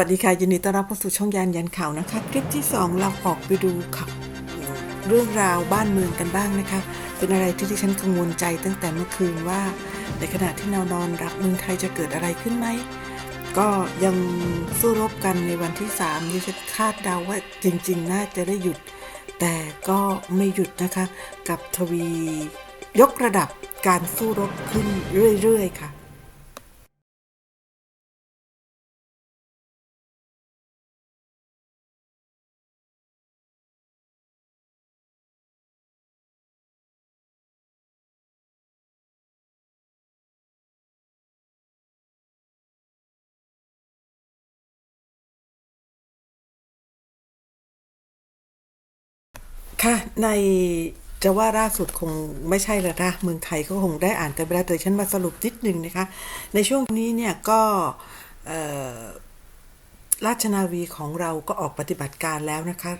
วัสดีค่ะ ยินดีต้อนรับเข้าสู่ช่องยานยันข่าวนะคะ คลิปที่ 2 เราออกไปดูข่าวเรื่องราวบ้านเมืองกันบ้างนะคะ เป็นอะไรที่ที่ฉันกังวลใจตั้งแต่เมื่อคืนว่า ในขณะที่เรานอนรับเมืองไทยจะเกิดอะไรขึ้นไหม ก็ยังสู้รบกันในวันที่3ดิฉันคาดเดาว่าจริง ๆ น่าจะได้หยุด แต่ก็ไม่หยุดนะคะ กับทวียกระดับการสู้รบขึ้นเรื่อย ๆ ค่ะ ค่ะ ในจะว่าล่าสุดคงไม่ใช่แล้วนะเมืองไทยก็คงได้อ่านกันไปแล้วแต่ฉันมาสรุปนิดนึงนะคะ ในช่วงนี้เนี่ยก็ราชนาวีของเราก็ออกปฏิบัติการแล้วนะคะ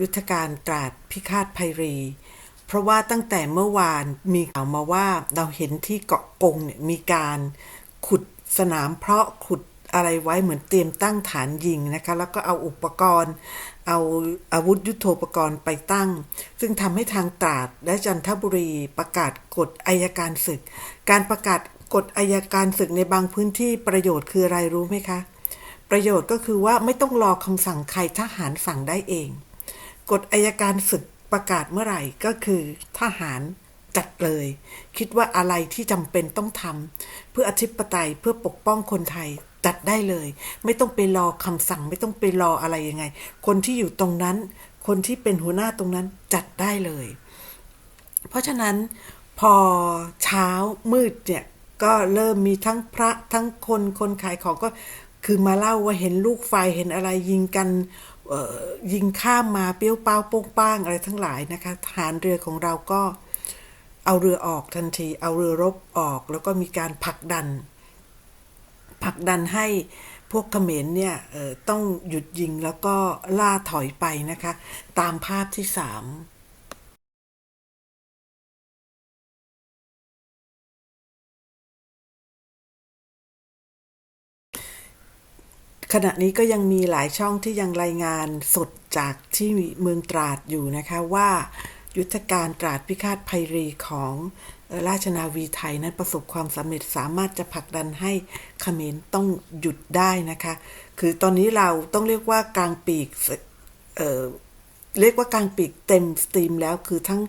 ยุทธการตราดพิฆาตภัยรี เพราะว่าตั้งแต่เมื่อวานมีข่าวมาว่าเราเห็นที่เกาะกงเนี่ยมีการขุดสนามเพาะขุดอะไรไว้เหมือนเตรียมตั้งฐานยิงนะคะ แล้วก็เอาอุปกรณ์ เอาอาวุธยุโทโธปกรณ์ไปตั้ง ซึ่งทำให้ทางตราดและจันทบุรีประกาศกฎอายการศึก การประกาศกฎอายการศึกในบางพื้นที่ประโยชน์คืออะไรรู้ไหมคะ ประโยชน์ก็คือว่าไม่ต้องรอคำสั่งใครทหารสั่งได้เอง กฎอายการศึกประกาศเมื่อไหร่ก็คือทหารจัดเลย คิดว่าอะไรที่จำเป็นต้องทำเพื่ออธิปไตยเพื่อปกป้องคนไทย จัดได้เลย ไม่ต้องไปรอคำสั่ง ไม่ต้องไปรออะไรยังไง คนที่อยู่ตรงนั้น คนที่เป็นหัวหน้าตรงนั้นจัดได้เลย เพราะฉะนั้นพอเช้ามืดเนี่ยก็เริ่มมีทั้งพระทั้งคนคนขายของก็คือมาเล่าว่าเห็นลูกไฟเห็นอะไรยิงกันยิงข้ามมาเปี้ยวเป้าโป้งป้างอะไรทั้งหลายนะคะทหารเรือของเราก็เอาเรือออกทันที เอาเรือรบออก แล้วก็มีการผลักดัน ผลักดันให้พวกเขมรเนี่ยต้องหยุดยิงแล้วก็ล่าถอยไปนะคะ ตามภาพที่สามขณะนี้ก็ยังมีหลายช่องที่ยังรายงานสดจากที่เมืองตราดอยู่นะคะว่า ยุทธการตราดพิฆาตภัยรีของ ราชนาวีไทยนั้นประสบความสำเร็จสามารถจะผลักดันให้เขมรต้องหยุดได้นะคะ คือตอนนี้เราต้องเรียกว่ากลางปีกเเรียกว่ากลางปีกเต็มสตรีมแล้วคือทั้ง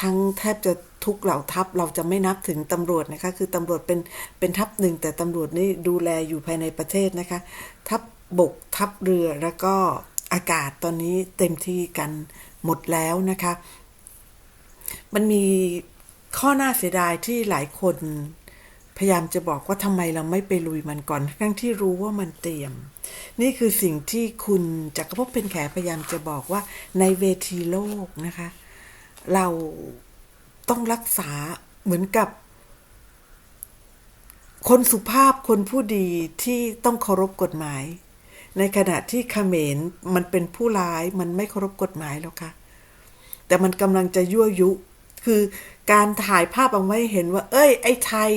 ทั้งแทบจะทุกเหล่าทัพเราจะไม่นับถึงตำรวจนะคะ คือตำรวจเป็นเป็นทัพหนึ่งแต่ตำรวจนี่ดูแลอยู่ภายในประเทศนะคะ ทัพบกทัพเรือแล้วก็อากาศตอนนี้เต็มที่กันหมดแล้วนะคะ มันมี ข้อน่าเสียดายที่หลายคนพยายามจะบอกว่าทำไมเราไม่ไปลุยมันก่อน ทั้งที่รู้ว่ามันเตรียม นี่คือสิ่งที่คุณจักรภพเป็นแขพยายามจะบอกว่าในเวทีโลกนะคะ เราต้องรักษาเหมือนกับ คนสุภาพคนผู้ดีที่ต้องเคารพกฎหมาย ในขณะที่ขเขมรมันเป็นผู้ร้ายมันไม่เคารพกฎหมายแล้วค่ะ แต่มันกำลังจะยั่วยุ คือการถ่ายภาพเอาไว้เห็นว่า เอ้ย ไอ้ไทย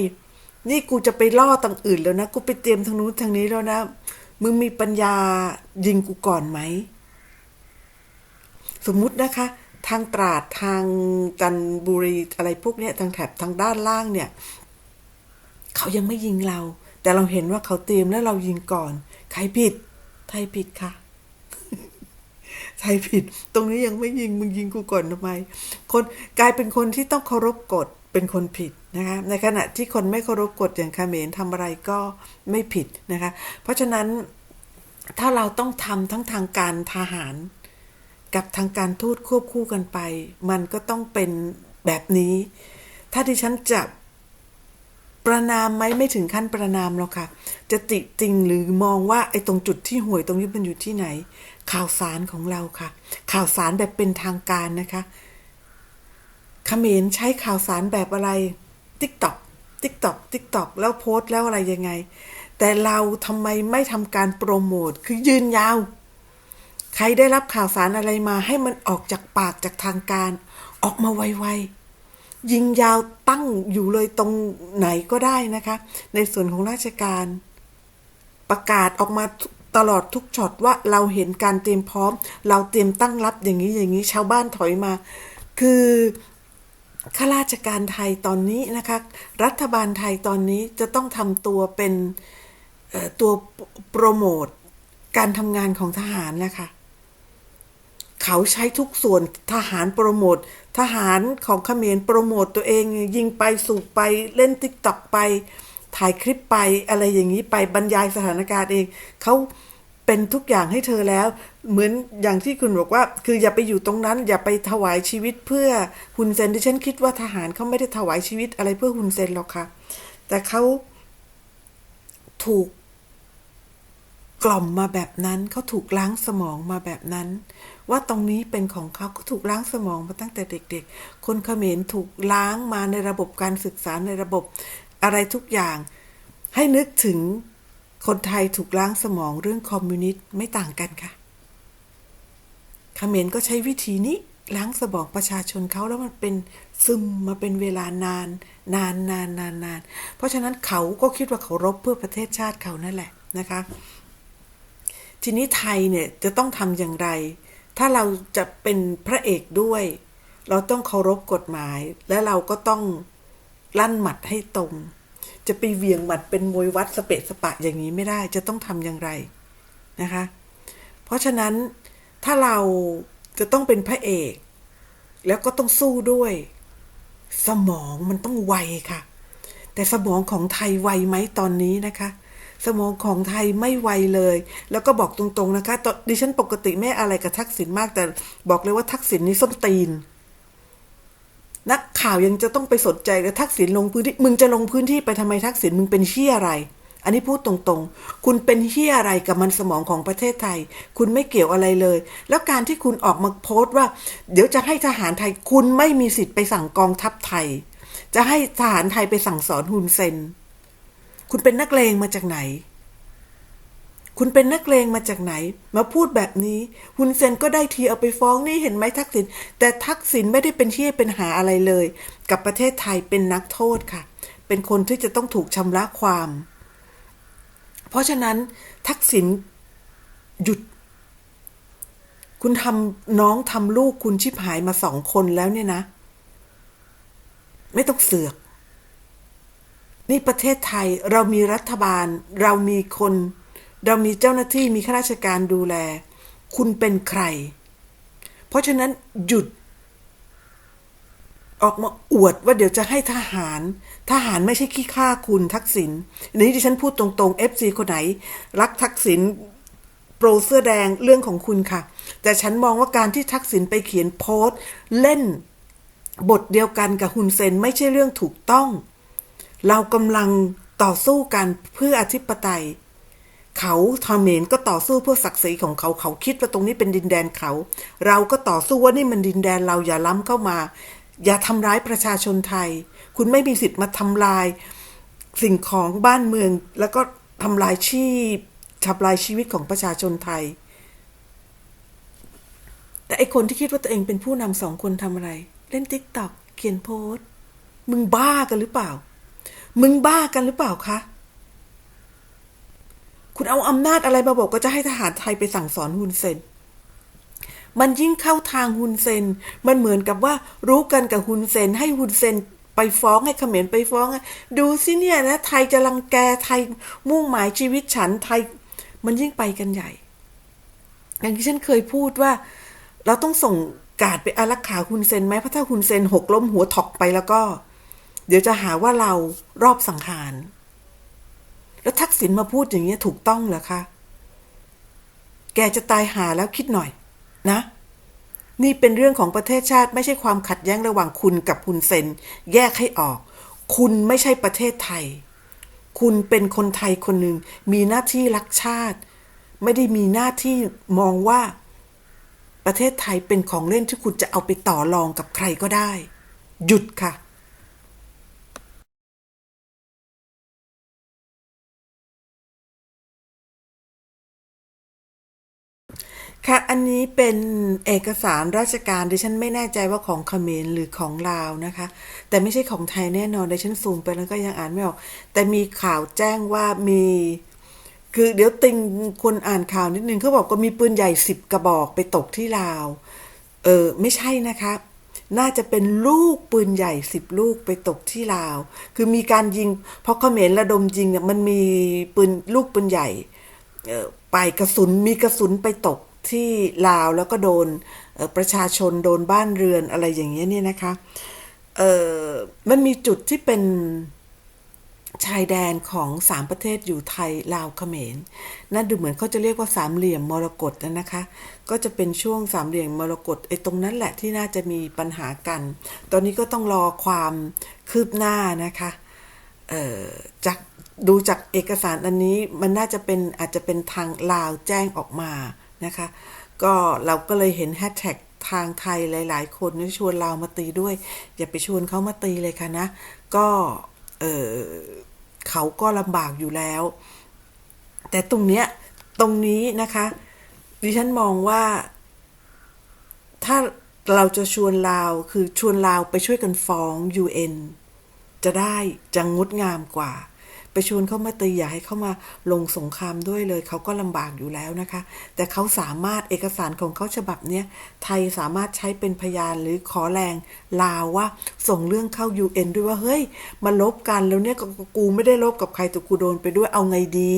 นี่กูจะไปล่อต่างอื่นแล้วนะ กูไปเตรียมทางนู้นทางนี้แล้วนะ มึงมีปัญญายิงกูก่อนไหม สมมุตินะคะ ทางตราดทางจันบุรีอะไรพวกเนี้ยทางแถบทางด้านล่างเนี่ย เขายังไม่ยิงเรา แต่เราเห็นว่าเขาเตรียมแล้วเรายิงก่อน ใครผิด ไทยผิดค่ะ ไทยผิด ตรงนี้ยังไม่ยิงมึงยิงกูก่อนทำไม คนกลายเป็นคนที่ต้องเคารพกฎเป็นคนผิดนะคะในขณะที่คนไม่เคารพกฎอย่างเมรทำอะไรก็ไม่ผิดนะคะ เพราะฉะนั้นถ้าเราต้องทำทั้งทางการทหาร กับทางการทูตควบคู่กันไป มันก็ต้องเป็นแบบนี้ ถ้าดิฉันจะประนามไหมไม่ถึงขั้นประนามหรอกค่ะ จะติจริงหรือมองว่าไอ้ตรงจุดที่ห่วยตรงนี้มันอยู่ที่ไหน ข่าวสารของเราค่ะ ข่าวสารแบบเป็นทางการนะคะเขมรใช้ข่าวสารแบบอะไรติ๊กต็อกติ๊กต็อกติ๊กต็อกแล้วโพสต์แล้วอะไรยังไง แต่เราทำไมไม่ทำการโปรโมทคือยืนยาว ใครได้รับข่าวสารอะไรมาให้มันออกจากปากจากทางการ ออกมาไวๆยิงยาวตั้งอยู่เลยตรงไหนก็ได้นะคะ ในส่วนของราชการ ประกาศออกมา ตลอดทุกช็อตว่าเราเห็นการเตรียมพร้อม เราเตรียมตั้งรับอย่างนี้อย่างนี้ชาวบ้านถอยมา คือข้าราชการไทยตอนนี้นะคะ รัฐบาลไทยตอนนี้จะต้องทำตัวเป็นตัวโปรโมทการทำงานของทหารนะคะ เขาใช้ทุกส่วนทหารโปรโมททหารของเขมรโปรโมทตัวเอง ยิงไปสูบไปเล่นติ๊กต็อกไป ถ่ายคลิปไปอะไรอย่างนี้ไปบรรยายสถานการณ์เองเขา เป็นทุกอย่างให้เธอแล้ว เหมือนอย่างที่คุณบอกว่า คืออย่าไปอยู่ตรงนั้น อย่าไปถวายชีวิตเพื่อฮุนเซนดิฉันคิดว่าทหารเขาไม่ได้ถวายชีวิตอะไรเพื่อฮุนเซนหรอกค่ะ แต่เขาถูกกล่อมมาแบบนั้นเขาถูกล้างสมองมาแบบนั้น ว่าตรงนี้เป็นของเขาก็ถูกล้างสมองมาตั้งแต่เด็ก ๆ คนเขมรถูกล้างมาในระบบการศึกษาในระบบอะไรทุกอย่าง ให้นึกถึง คนไทยถูกล้างสมองเรื่องคอมมิวนิสต์ไม่ต่างกันค่ะเขมรก็ใช้วิธีนี้ล้างสมองประชาชนเขาแล้วมันเป็นซึมมาเป็นเวลานาน นานนานนานนาน เพราะฉะนั้นเขาก็คิดว่าเขารบเพื่อประเทศชาติเขานั่นแหละนะคะ ทีนี้ไทยเนี่ยจะต้องทำอย่างไร ถ้าเราจะเป็นพระเอกด้วย เราต้องเคารพกฎหมาย และเราก็ต้องลั่นหมัดให้ตรง จะไปเวียงหมัดเป็นมวยวัดสเปะสปะอย่างนี้ไม่ได้จะต้องทำอย่างไรนะคะ เพราะฉะนั้นถ้าเราจะต้องเป็นพระเอก แล้วก็ต้องสู้ด้วย สมองมันต้องไวค่ะ แต่สมองของไทยไวไหมตอนนี้นะคะ สมองของไทยไม่ไวเลย แล้วก็บอกตรงๆนะคะดิฉันปกติไม่อะไรกับทักษิณมากแต่บอกเลยว่าทักษิณนี่ส้นตีน นักข่าวยังจะต้องไปสนใจกับทักษิณลงพื้นที่ มึงจะลงพื้นที่ไปทำไมทักษิณมึงเป็นเฮียอะไร อันนี้พูดตรงๆ คุณเป็นเฮียอะไรกับมันสมองของประเทศไทย คุณไม่เกี่ยวอะไรเลย แล้วการที่คุณออกมาโพสต์ว่า เดี๋ยวจะให้ทหารไทย คุณไม่มีสิทธิ์ไปสั่งกองทัพไทย จะให้ทหารไทยไปสั่งสอนฮุนเซน คุณเป็นนักเลงมาจากไหน คุณเป็นนักเลงมาจากไหน มาพูดแบบนี้ฮุนเซนก็ได้ทีเอาไปฟ้องนี่เห็นไหมทักษิณแต่ทักษิณไม่ได้เป็นเที่เป็นหาอะไรเลย กับประเทศไทยเป็นนักโทษค่ะ เป็นคนที่จะต้องถูกชำระความ เพราะฉะนั้นทักษิณหยุด คุณทำน้องทำลูกคุณชิบหายมาสองคนแล้วเนี่ยนะ ไม่ต้องเสือก นี่ประเทศไทยเรามีรัฐบาล เรามีคน เรามีเจ้าหน้าที่มีข้าราชการดูแล คุณเป็นใคร เพราะฉะนั้นหยุด ออกมาอวดว่าเดี๋ยวจะให้ทหาร ทหารไม่ใช่ขี้ข้าคุณทักษิณนนี้ที่ฉันพูดตรงๆ FC คนไหน รักทักษิณโปรเสื้อแดงเรื่องของคุณค่ะ แต่ฉันมองว่าการที่ทักษิณไปเขียนโพสต์เล่นบทเดียวกันกับฮุนเซนไม่ใช่เรื่องถูกต้อง เรากำลังต่อสู้กันเพื่ออธิปไตย เขาเมรก็ต่อสู้เพื่อศักดิ์ศรีของเขาเขาคิดว่าตรงนี้เป็นดินแดนเขา เราก็ต่อสู้ว่านี่มันดินแดนเราอย่าล้ำเข้ามา อย่าทำร้ายประชาชนไทย คุณไม่มีสิทธิ์มาทำลาย สิ่งของบ้านเมือง แล้วก็ทำลายชีพทำลายชีวิตของประชาชนไทย แต่ไอคนที่คิดว่าตัวเองเป็นผู้นำสองคนทำอะไร เล่นติ๊กต็อกเขียนโพสต์มึงบ้ากันหรือเปล่า มึงบ้ากันหรือเปล่าคะ คุณเอาอำนาจอะไรมาบอกก็จะให้ทหารไทยไปสั่งสอนฮุนเซน มันยิ่งเข้าทางฮุนเซน มันเหมือนกับว่ารู้กันกับฮุนเซน ให้ฮุนเซนไปฟ้องให้เขมรไปฟ้อง ดูสิเนี่ยนะไทยจะรังแกไทยมุ่งหมายชีวิตฉันไทย มันยิ่งไปกันใหญ่ อย่างที่ฉันเคยพูดว่า เราต้องส่งการดไปอารักขาฮุนเซนไหมเพราะถ้าฮุนเซนหกล้มหัวถกไปแล้วก็ เดี๋ยวจะหาว่าเรารอบสังหาร แล้วทักษิณมาพูดอย่างนี้ยถูกต้องเหรอคะ แกจะตายหาแล้วคิดหน่อย นะ นี่เป็นเรื่องของประเทศชาติไม่ใช่ความขัดแย้งระหว่างคุณกับฮุนเซน แยกให้ออก คุณไม่ใช่ประเทศไทย คุณเป็นคนไทยคนหนึ่งมีหน้าที่รักชาติ ไม่ได้มีหน้าที่มองว่า ประเทศไทยเป็นของเล่นที่คุณจะเอาไปต่อรองกับใครก็ได้ หยุดค่ะ ค่ะ อันนี้เป็นเอกสารราชการ ดิฉันไม่แน่ใจว่าของเขมรหรือของลาวนะคะ แต่ไม่ใช่ของไทยแน่นอน ดิฉันซูมไปแล้วก็ยังอ่านไม่ออก แต่มีข่าวแจ้งว่ามี คือเดี๋ยวติงคนอ่านข่าวนิดนึงเขาบอกว่ามีปืนใหญ่สิบกระบอกไปตกที่ลาว เออไม่ใช่นะครับน่าจะเป็นลูกปืนใหญ่สิบลูกไปตกที่ลาว คือมีการยิง เพราะเขมรระดมยิงเนี่ยมันมีปืนลูกปืนใหญ่ ไปกระสุนมีกระสุนไปตกที่ลาวแล้วก็โดนประชาชนโดนบ้านเรือนอะไรอย่างเงี้ยเนี่ยนะคะเออมันมีจุดที่เป็นชายแดนของสามประเทศอยู่ไทยลาวเขมรนั่นดูเหมือนเขาจะเรียกว่าสามเหลี่ยมมรกตนะนะคะ ก็จะเป็นช่วงสามเหลี่ยมมรกตไอ้ตรงนั้นแหละที่น่าจะมีปัญหากัน ตอนนี้ก็ต้องรอความคืบหน้านะคะจาก ดูจากเอกสารอันนี้มันน่าจะเป็นอาจจะเป็นทางลาวแจ้งออกมานะคะ ก็เราก็เลยเห็นแฮชแท็กทางไทยหลาย ๆ คนนี่ชวนลาวมาตีด้วย อย่าไปชวนเขามาตีเลยค่ะนะ ก็เออเขาก็ลำบากอยู่แล้ว แต่ตรงเนี้ยตรงนี้นะคะ ดิฉันมองว่า ถ้าเราจะชวนลาวคือชวนลาวไปช่วยกันฟ้อง UN จะได้จะงดงามกว่า ไปชวนเขามาตีอย่าให้เขามาลงสงครามด้วยเลย เขาก็ลำบากอยู่แล้วนะคะ แต่เขาสามารถเอกสารของเขาฉบับเนี้ยไทยสามารถใช้เป็นพยานหรือขอแรงลาวว่าส่งเรื่องเข้า UN ด้วยว่าเฮ้ยมาลบกันแล้วเนี่ยกกูไม่ได้ลบกับใครแต่กูโดนไปด้วยเอาไงดี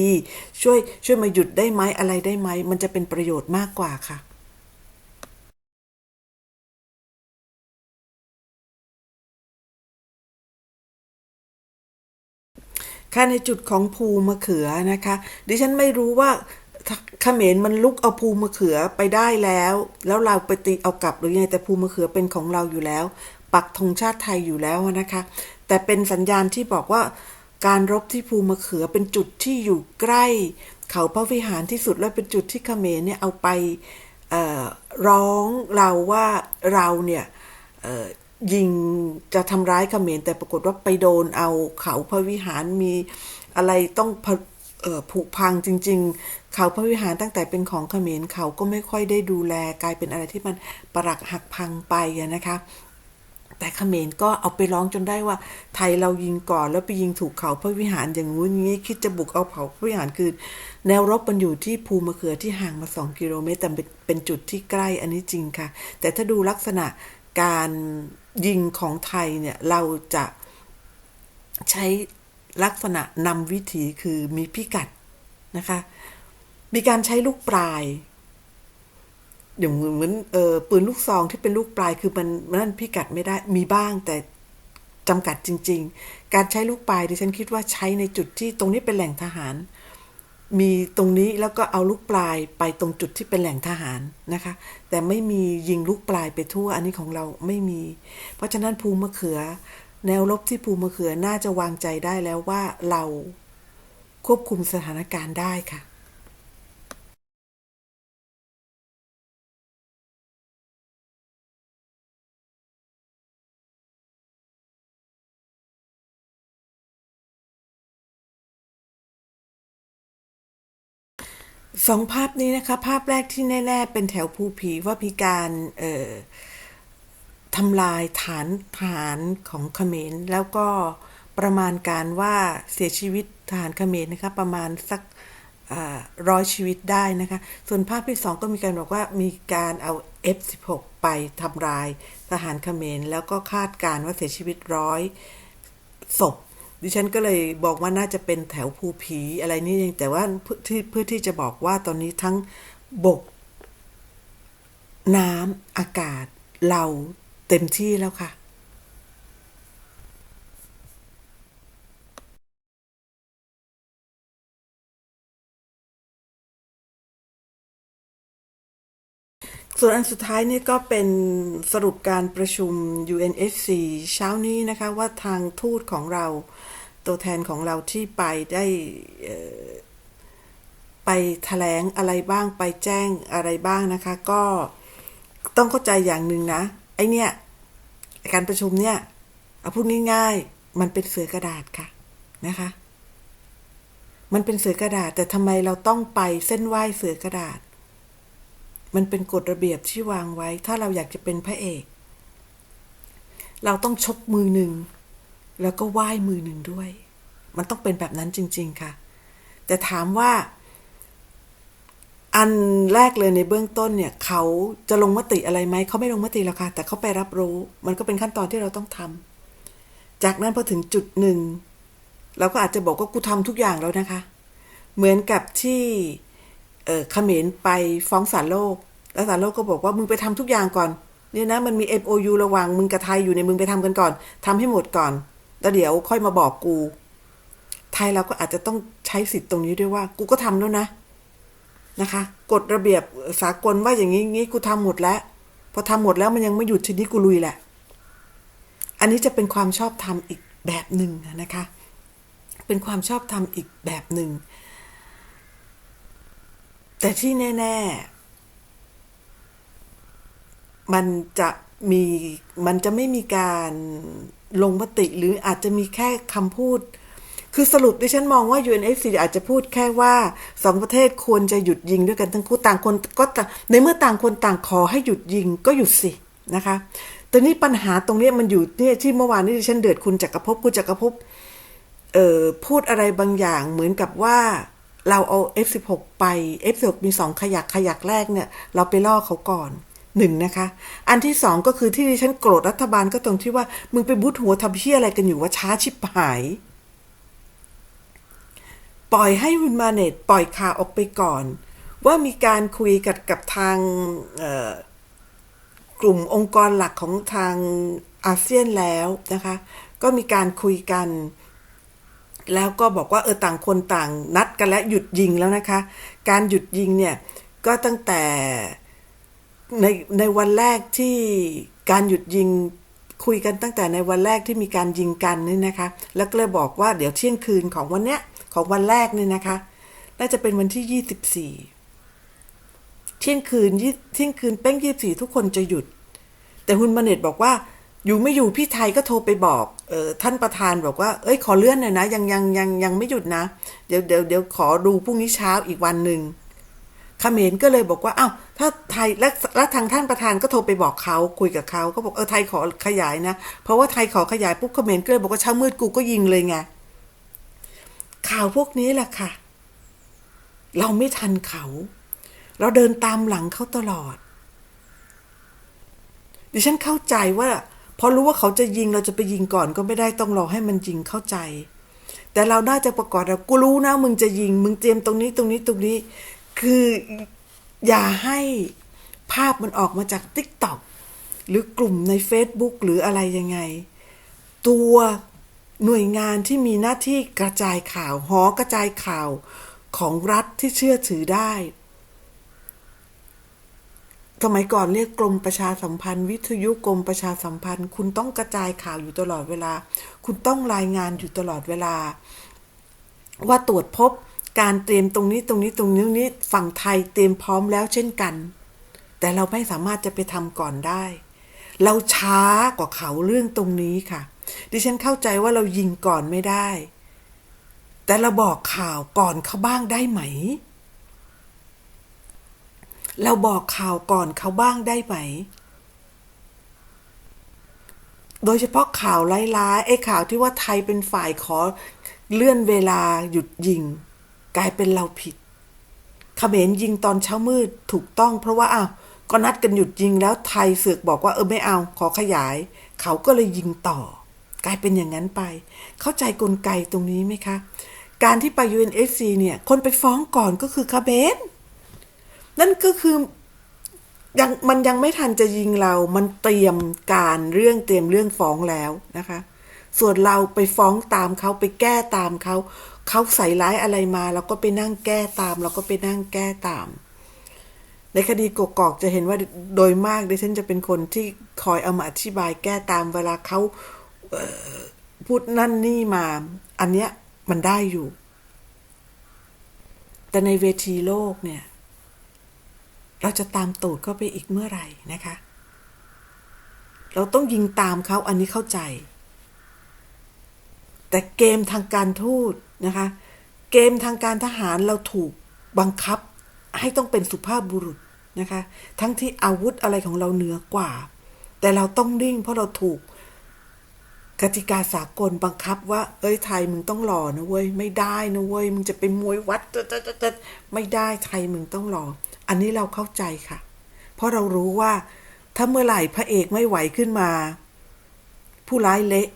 ช่วยช่วยมาหยุดได้ไหมอะไรได้ไหมมันจะเป็นประโยชน์มากกว่าค่ะ ค่ะในจุดของภูมะเขือนะคะ ดิฉันไม่รู้ว่าเขมรมันลุกเอาภูมะเขือไปได้แล้ว แล้วเราไปตีเอากลับหรือยังไงแต่ภูมะเขือเป็นของเราอยู่แล้ว ปักธงชาติไทยอยู่แล้วนะคะ แต่เป็นสัญญาณที่บอกว่าการรบที่ภูมะเขือเป็นจุดที่อยู่ใกล้ เขาพระวิหารที่สุดและเป็นจุดที่เขมรเนี่ยเอาไปร้องเราว่าเราเนี่ย ยิงจะทำร้ายเขมรแต่ปรากฏว่าไปโดนเอาเขาพระวิหารมีอะไรต้องผุพังจริง ๆ เขาพระวิหารตั้งแต่เป็นของเขมรเขาก็ไม่ค่อยได้ดูแลกลายเป็นอะไรที่มันปรักหักพังไปนะคะ แต่เขมรก็เอาไปร้องจนได้ว่า ไทยเรายิงก่อนแล้วไปยิงถูกเขาพระวิหารอย่างงู้นงี้คิดจะบุกเอาเขาพระวิหารคืนแนวรบมันอยู่ที่ภูมะเขือที่ห่างมา 2 กิโลเมตรแต่เป็นจุดที่ใกล้อันนี้จริงค่ะ แต่ถ้าดูลักษณะ การยิงของไทยเนี่ย เราจะใช้ลักษณะนำวิถีคือมีพิกัดนะคะ มีการใช้ลูกปลาย อย่างเหมือนเออปืนลูกซองที่เป็นลูกปลายคือมันนั่นพิกัดไม่ได้มีบ้างแต่จำกัดจริง ๆ การใช้ลูกปลายดิฉันคิดว่าใช้ในจุดที่ตรงนี้เป็นแหล่งทหาร มีตรงนี้แล้วก็เอาลูกปลายไปตรงจุดที่เป็นแหล่งทหารนะคะ แต่ไม่มียิงลูกปลายไปทั่วอันนี้ของเราไม่มี เพราะฉะนั้นภูมะเขือ แนวรบที่ภูมะเขือน่าจะวางใจได้แล้วว่าเราควบคุมสถานการณ์ได้ค่ะ สองภาพนี้นะคะ ภาพแรกที่แน่ ๆ เป็นแถวภูผีว่าพิการเอ่อทำลายฐานทหารของเขมรแล้วก็ประมาณการว่าเสียชีวิตทหารเขมรนะคะ ประมาณสักร้อยชีวิตได้นะคะ ส่วนภาพที่สองก็มีการบอกว่ามีการเอา F16 ไปทำลายทหารเขมรแล้วก็คาดการว่าเสียชีวิตร้อยศพ ดิฉันก็เลยบอกว่าน่าจะเป็นแถวภูผีอะไรนี่เองแต่ว่าเพื่อที่เพื่อที่จะบอกว่าตอนนี้ทั้งบก น้ำอากาศ เราเต็มที่แล้วค่ะส่วนอันสุดท้ายนี่ก็เป็นสรุปการประชุม UNSC เช้านี้นะคะว่าทางทูตของเรา ตัวแทนของเราที่ไปได้ไปแถลงอะไรบ้างไปแจ้งอะไรบ้างนะคะ ก็ต้องเข้าใจอย่างหนึ่งนะ ไอเนี่ย การประชุมเนี่ยเอาพูดง่ายๆมันเป็นเสือกระดาษค่ะนะคะ มันเป็นเสือกระดาษ แต่ทำไมเราต้องไปเส้นไหว้เสือกระดาษ มันเป็นกฎระเบียบที่วางไว้ ถ้าเราอยากจะเป็นพระเอก เราต้องชกมือหนึ่ง แล้วก็ไหว้มือหนึ่งด้วย มันต้องเป็นแบบนั้นจริง ๆ ค่ะ แต่ถามว่า อันแรกเลยในเบื้องต้นเนี่ย เขาจะลงมติอะไรไหม เขาไม่ลงมติหรอกค่ะ แต่เขาไปรับรู้ มันก็เป็นขั้นตอนที่เราต้องทำจากนั้นพอถึงจุดหนึ่งเราก็อาจจะบอกว่ากูทำทุกอย่างแล้วนะคะ เหมือนกับที่เออขมรไปฟ้องศาลโลก แล้วศาลโลกก็บอกว่ามึงไปทำทุกอย่างก่อนเนี่ยนะมันมี MOU ระหว่างมึงกับไทยอยู่ในมึงไปทำกันก่อนทำให้หมดก่อน แล้วเดี๋ยวค่อยมาบอกกู ไทยเราก็อาจจะต้องใช้สิทธิ์ตรงนี้ด้วยว่า กูก็ทำแล้วนะ นะคะกฎระเบียบสากลว่าอย่างนี้งี้กูทำหมดแล้ว พอทำหมดแล้วมันยังไม่หยุดทีนี้กูลุยแหละ อันนี้จะเป็นความชอบธรรมอีกแบบหนึ่งนะคะ เป็นความชอบธรรมอีกแบบหนึ่ง แต่ที่แน่ ๆ มันจะมีมันจะไม่มีการ ลงมติหรืออาจจะมีแค่คำพูด คือสรุปดิฉันมองว่า UNFC อาจจะพูดแค่ว่าสองประเทศควรจะหยุดยิงด้วยกันทั้งคู่ต่างคนก็ในเมื่อต่างคนต่างขอให้หยุดยิงก็หยุดสินะคะแต่นี่ปัญหาตรงนี้มันอยู่เนี่ยที่เมื่อวานนี้ดิฉันเดือดคุณจักรภพคุณจักรภพเอ่อพูดอะไรบางอย่างเหมือนกับว่าเราเอา F16 ไป F16 มีสองขยักขยักแรกเนี่ย เราไปล่อเขาก่อน หนึ่งนะคะ อันที่สองก็คือที่ดิฉันโกรธรัฐบาลก็ตรงที่ว่า มึงไปบุดหัวทำเพี้ยอะไรกันอยู่ว่าช้าชิบหาย ปล่อยให้วินมาเนตปล่อยข่าวออกไปก่อน ว่ามีการคุยกับกับทางกลุ่มองค์กรหลักของทางอาเซียนแล้วนะคะ ก็มีการคุยกัน แล้วก็บอกว่าเออต่างคนต่างนัดกันและหยุดยิงแล้วนะคะ การหยุดยิงเนี่ยก็ตั้งแต่ ในในวันแรกที่การหยุดยิงคุยกันตั้งแต่ในวันแรกที่มีการยิงกันนี่นะคะ แล้วก็เลยบอกว่าเดี๋ยวเที่ยงคืนของวันเนี้ยของวันแรกนี่นะคะ น่าจะเป็นวันที่24เที่ยงคืนยี่เที่ยงคืนเป้งยี่สี่ทุกคนจะหยุด แต่ฮุนมาเน็ตบอกว่า อยู่ไม่อยู่พี่ไทยก็โทรไปบอกเออท่านประธานบอกว่า เอ้ยขอเลื่อนหน่อยนะยังยังยังยังไม่หยุดนะ เดี๋ยวเดี๋ยวเดี๋ยวขอดูพรุ่งนี้เช้าอีกวันหนึ่ง เขมรก็เลยบอกว่าอ้าวถ้าไทยและและทางท่านประธานก็โทรไปบอกเขาคุยกับเขาก็บอกเออไทยขอขยายนะ เพราะว่าไทยขอขยายปุ๊บเขมรก็เลยบอกว่าเช้ามืดกูก็ยิงเลยไงข่าวพวกนี้แหละค่ะ เราไม่ทันเขา เราเดินตามหลังเขาตลอด ดิฉันเข้าใจว่าพอรู้ว่าเขาจะยิงเราจะไปยิงก่อนก็ไม่ได้ต้องรอให้มันยิงเข้าใจ แต่เราน่าจะประกอบเรากูรู้นะมึงจะยิง มึงเตรียมตรงนี้ตรงนี้ตรงนี้ คืออย่าให้ภาพมันออกมาจาก t ิ k t o k หรือกลุ่มใน Facebook หรืออะไรยังไง ตัวหน่วยงานที่มีหน้าที่กระจายข่าวหอกระจายข่าวของรัฐที่เชื่อถือได้ สมัยก่อนเรียกกรมประชาสัมพันธ์ วิทยุกรมประชาสัมพันธ์ คุณต้องกระจายข่าวอยู่ตลอดเวลา คุณต้องรายงานอยู่ตลอดเวลา ว่าตรวจพบ การเตรียมตรงนี้ตรงนี้ตรงนี้นี้ฝั่งไทยเตรียมพร้อมแล้วเช่นกัน แต่เราไม่สามารถจะไปทำก่อนได้ เราช้ากว่าเขาเรื่องตรงนี้ค่ะ ดิฉันเข้าใจว่าเรายิงก่อนไม่ได้ แต่เราบอกข่าวก่อนเขาบ้างได้ไหม เราบอกข่าวก่อนเขาบ้างได้ไหมโดยเฉพาะข่าวร้ายๆไอ้ข่าวที่ว่าไทยเป็นฝ่ายขอเลื่อนเวลาหยุดยิง กลายเป็นเราผิดเขมรยิงตอนเช้ามืดถูกต้อง เพราะว่าอ้าวก็นัดกันหยุดยิงแล้วไทยเสือกบอกว่าเออไม่เอาขอขยาย เขาก็เลยยิงต่อ กลายเป็นอย่างนั้นไป เข้าใจกลไกตรงนี้ไหมคะ การที่ไป UNSC เนี่ย คนไปฟ้องก่อนก็คือคาเบนนั่นก็คือยังมันยังไม่ทันจะยิงเรา มันเตรียมการเรื่องเตรียมเรื่องฟ้องแล้วนะคะ ส่วนเราไปฟ้องตามเขาไปแก้ตามเขา เขาใส่ร้ายอะไรมาเราก็ไปนั่งแก้ตามเราก็ไปนั่งแก้ตาม ในคดีกกอกจะเห็นว่าโดยมากดิฉันจะเป็นคนที่คอยเอามาอธิบายแก้ตามเวลาเขาเพูดนั่นนี่มา อันเนี้ยมันได้อยู่ แต่ในเวทีโลกเนี่ย เราจะตามตูดเข้าไปอีกเมื่อไหร่นะคะ เราต้องยิงตามเขาอันนี้เข้าใจ แต่เกมทางการทูตนะคะ เกมทางการทหารเราถูกบังคับให้ต้องเป็นสุภาพบุรุษนะคะ ทั้งที่อาวุธอะไรของเราเหนือกว่า แต่เราต้องนิ่งเพราะเราถูกกติกาสากลบังคับว่า เอ้ยไทยมึงต้องหล่อนะเว้ยไม่ได้นะเว้ยมึงจะเป็นมวยวัดจะจะจะจะไม่ได้ไทยมึงต้องหล่ออันนี้เราเข้าใจค่ะ เพราะเรารู้ว่าถ้าเมื่อไหร่พระเอกไม่ไหวขึ้นมา ผู้ร้ายเละ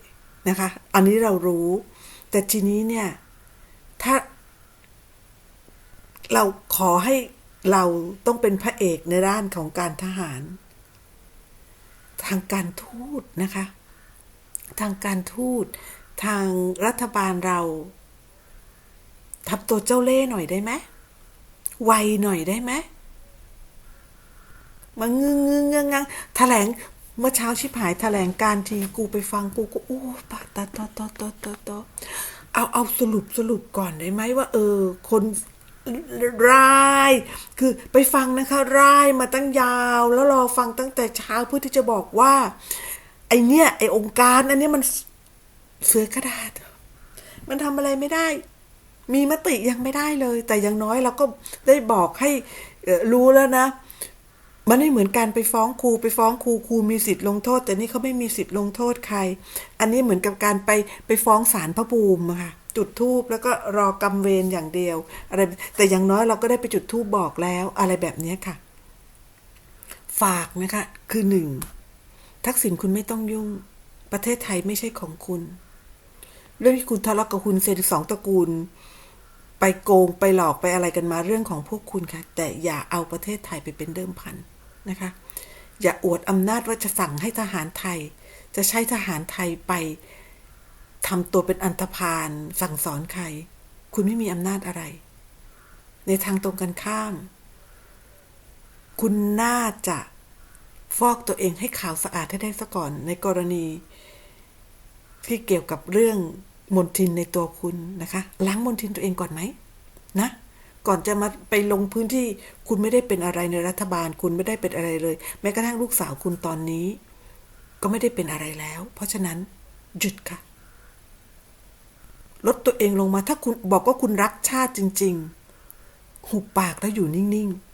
นะคะ อันนี้เรารู้ แต่ทีนี้เนี่ย ถ้า เราขอให้เราต้องเป็นพระเอกในด้านของการทหาร ทางการทูตนะคะ ทางการทูต ทางรัฐบาลเราทำตัวเจ้าเล่ห์หน่อยได้ไหมไวหน่อยได้ไหมมางึงงึงงงงังแถลง เมื่อเช้าชิบหายแถลงการทีกูไปฟังกูก็โอ้ปะตะตะตะตะตะตะเอาเอาสรุปสรุปก่อนได้ไหมว่า เออ คนร้าย คือไปฟังนะคะร้ายมาตั้งยาว แล้วรอฟังตั้งแต่เช้าเพื่อที่จะบอกว่า ไอเนี่ยไอองค์การ อันเนี้ยมันเสือกระดาษ มันทำอะไรไม่ได้ มีมติยังไม่ได้เลย แต่อย่างน้อยเราก็ได้บอกให้รู้แล้วนะ มันไม่เหมือนการไปฟ้องครูไปฟ้องครูครูมีสิทธิ์ลงโทษ แต่นี่เขาไม่มีสิทธิ์ลงโทษใคร อันนี้เหมือนกับการไปไปฟ้องศาลพระภูมิค่ะจุดทูบแล้วก็รอกำเวรอย่างเดียว อะไรแต่อย่างน้อยเราก็ได้ไปจุดทูบบอกแล้ว อะไรแบบนี้ค่ะ ฝากนะคะ คือหนึ่งทักษิณคุณไม่ต้องยุ่ง ประเทศไทยไม่ใช่ของคุณ เรื่องที่คุณทะเลาะกับคุณเซนสองตระกูล ไปโกงไปหลอกไปอะไรกันมาเรื่องของพวกคุณค่ะ แต่อย่าเอาประเทศไทยไปเป็นเดิมพัน นะคะ อย่าอวดอำนาจว่าจะสั่งให้ทหารไทย จะใช้ทหารไทยไปทำตัวเป็นอันธพาลสั่งสอนใคร คุณไม่มีอำนาจอะไร ในทางตรงกันข้าม คุณน่าจะฟอกตัวเองให้ขาวสะอาดให้ได้ซะก่อน ในกรณีที่เกี่ยวกับเรื่องมนทินในตัวคุณนะคะ ล้างมนทินตัวเองก่อนไหมนะ ก่อนจะมาไปลงพื้นที่ คุณไม่ได้เป็นอะไรในรัฐบาล คุณไม่ได้เป็นอะไรเลย แม้กระทั่งลูกสาวคุณตอนนี้ ก็ไม่ได้เป็นอะไรแล้ว เพราะฉะนั้น หยุดค่ะ ลดตัวเองลงมาถ้าคุณบอกว่าคุณรักชาติจริง ๆ หุบปากแล้วอยู่นิ่ง ๆ